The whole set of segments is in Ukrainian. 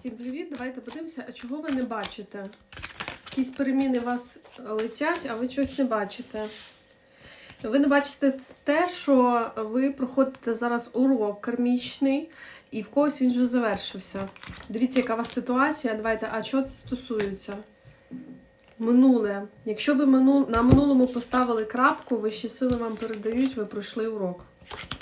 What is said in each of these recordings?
Всім привіт! Давайте подивимося, а чого ви не бачите? Якісь переміни у вас летять, а ви щось не бачите. Ви не бачите те, що ви проходите зараз урок кармічний, і в когось він вже завершився. Дивіться, яка у вас ситуація. Давайте, а чого це стосується? Минуле. Якщо ви на минулому поставили крапку, вищі сили вам передають, ви пройшли урок.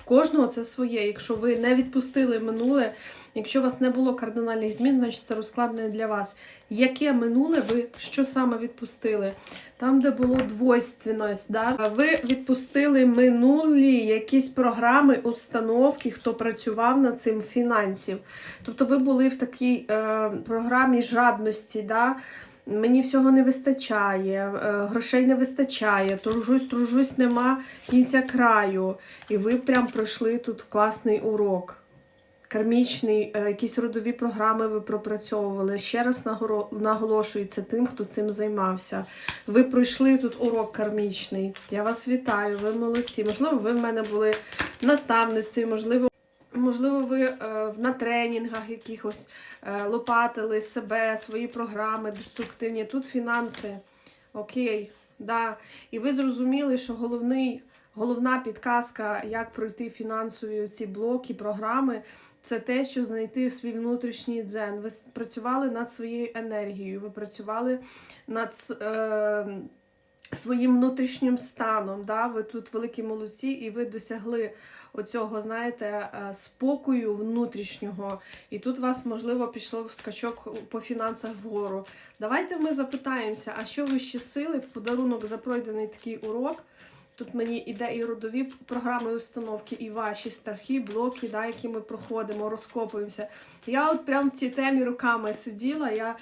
Кожного це своє. Якщо ви не відпустили минуле, якщо у вас не було кардинальних змін, значить це розклад не для вас. Яке минуле ви що саме відпустили? Там, де було двойственність, да? ви відпустили минулі якісь програми, установки, хто працював над цим фінансів. Тобто ви були в такій е, програмі жадності. Да? Мені всього не вистачає, е, грошей не вистачає, тружусь, тружусь, нема кінця краю. І ви прям пройшли тут класний урок. Кармічний, е, якісь родові програми ви пропрацьовували. Ще раз наголошую це тим, хто цим займався. Ви пройшли тут урок кармічний. Я вас вітаю, ви молодці. Можливо, ви в мене були наставництві, можливо. Можливо, ви е, на тренінгах якихось е, лопатили себе, свої програми деструктивні. Тут фінанси. Окей, да. І ви зрозуміли, що головний, головна підказка, як пройти фінансові ці блоки, програми, це те, що знайти свій внутрішній дзен. Ви працювали над своєю енергією, ви працювали над е, своїм внутрішнім станом. Да? Ви тут великі молодці, і ви досягли оцього, знаєте, е, спокою внутрішнього. І тут вас, можливо, пішло в скачок по фінансах вгору. Давайте ми запитаємося, а що вищі сили в подарунок за пройдений такий урок. Тут мені іде і родові програми, установки, і ваші страхи, блоки, да, які ми проходимо, розкопуємося. Я от прям в цій темі руками сиділа, я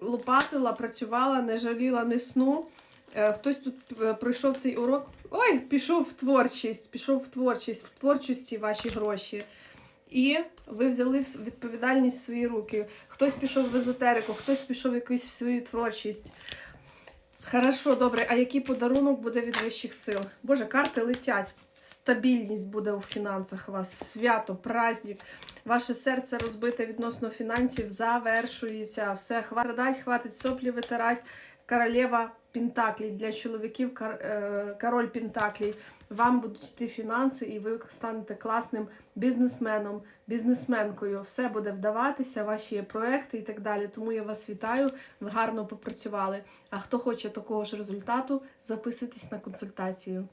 лопатила, працювала, не жаліла ні сну. Е, Хтось тут е, пройшов цей урок. Ой, пішов в творчість, пішов в творчість, в творчості ваші гроші. І ви взяли відповідальність в свої руки. Хтось пішов в езотерику, хтось пішов в якусь свою творчість. Хорошо, добре. А який подарунок буде від вищих сил? Боже, карти летять. Стабільність буде у фінансах у вас, свято, праздник. Ваше серце розбите відносно фінансів завершується. Все, хватить, хватить соплі витирать. Королева Пентаклей для чоловіків, е, король Пентаклей. Вам будуть йти фінанси, і ви станете класним бізнесменом, бізнесменкою. Все буде вдаватися, ваші проекти і так далі. Тому я вас вітаю. Ви гарно попрацювали. А хто хоче такого ж результату, записуйтесь на консультацію.